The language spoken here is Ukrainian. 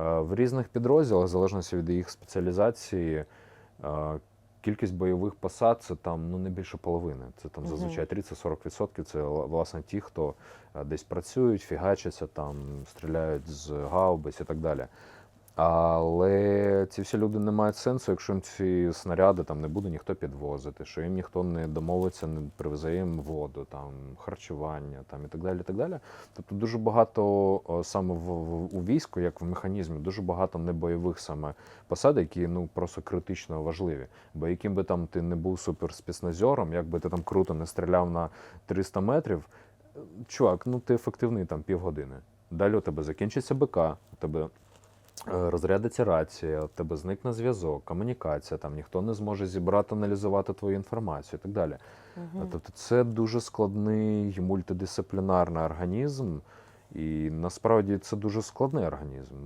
Е, В різних підрозділах, в залежності від їх спеціалізації, е, кількість бойових посад це там ну не більше половини. Це там зазвичай 30-40% це власне ті, хто е, десь працюють, фігачаться, там стріляють з гаубиць і так далі. Але ці всі люди не мають сенсу, якщо їм ці снаряди там не буде ніхто підвозити, що їм ніхто не домовиться, не привезе їм воду, там харчування, там і так далі. І так далі. Тобто дуже багато саме в, в у війську, як в механізмі, дуже багато небойових саме посад, які ну просто критично важливі. Бо яким би там ти не був суперспецназером, як би ти там круто не стріляв на 300 метрів, е, чувак, ну ти ефективний там півгодини. Далі у тебе закінчиться БК, у тебе розрядиться рація, в тебе зникне зв'язок, комунікація, там ніхто не зможе зібрати, аналізувати твою інформацію і так далі. Угу. Тобто це дуже складний мультидисциплінарний організм, і насправді це дуже складний організм.